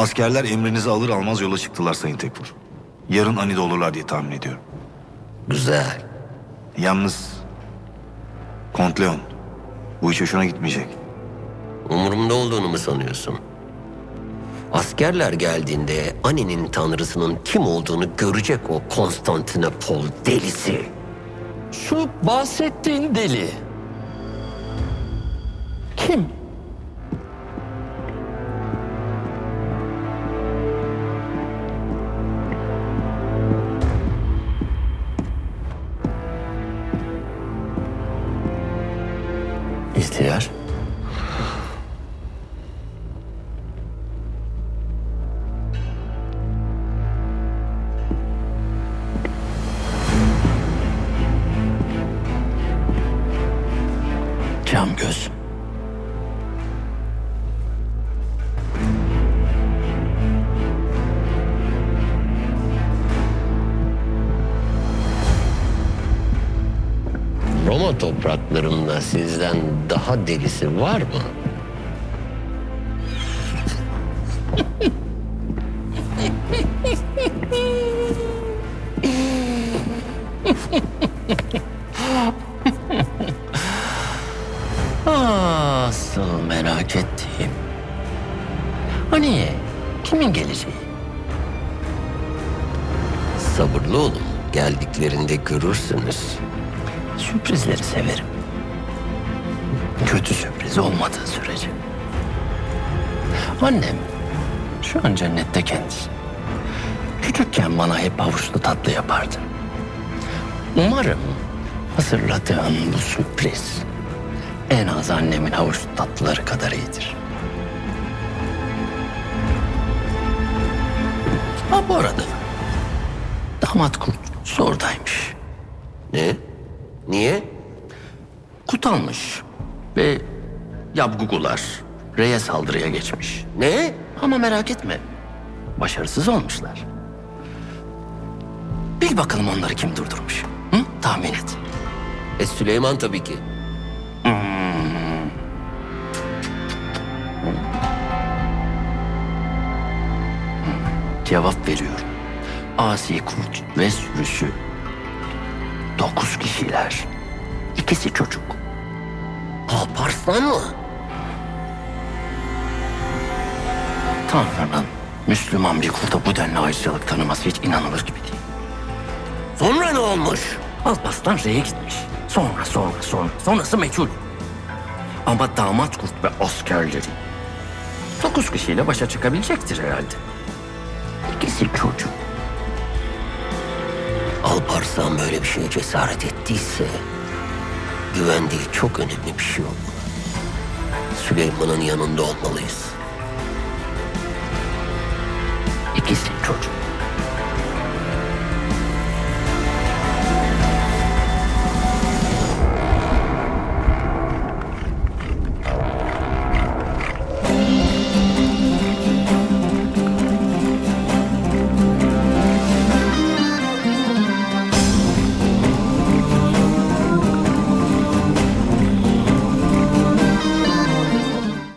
Askerler emrinizi alır almaz yola çıktılar Sayın Tekfur. Yarın Ani'de olurlar diye tahmin ediyorum. Güzel. Yalnız Kont Leon bu iş hoşuna gitmeyecek. Umurumda olduğunu mu sanıyorsun? Askerler geldiğinde Ani'nin tanrısının kim olduğunu görecek o Konstantinopol delisi. Şu bahsettiğin deli. Kim? İhtiyar. Cam göz. Roma topraklarında sizden daha delisi var mı? Asıl merak ettiğim. Hani kimin geleceği? Sabırlı olun. Geldiklerinde görürsünüz. Sürprizleri severim. Kötü sürpriz olmadığı sürece. Annem şu an cennette kendisi. Küçükken bana hep havuçlu tatlı yapardı. Umarım hazırladığım bu sürpriz en az annemin havuçlu tatlıları kadar iyidir. Ha bu arada damat kurt zordaymış. Ne? Niye? Kutalmış ve yabgugular reye saldırıya geçmiş. Ne? Ama merak etme. Başarısız olmuşlar. Bil bakalım onları kim durdurmuş. Hı? Tahmin et. E Süleyman tabii ki. Cevap veriyorum. Asi kurt ve sürüsü. Dokuz kişiler. İkisi çocuk. Alparslan mı? Tanrı'nın Müslüman bir kulda bu denli ayrıcalık tanıması hiç inanılır gibi değil. Sonra ne olmuş? Alparslan R'ye gitmiş. Sonra sonra sonra. Sonrası meçhul. Ama damat kurt ve askerleri dokuz kişiyle başa çıkabilecektir herhalde. İkisi çocuk. Alparslan böyle bir şeye cesaret ettiyse güvendiği çok önemli bir şey olmalı. Süleyman'ın yanında olmalıyız. İkisi çocuk.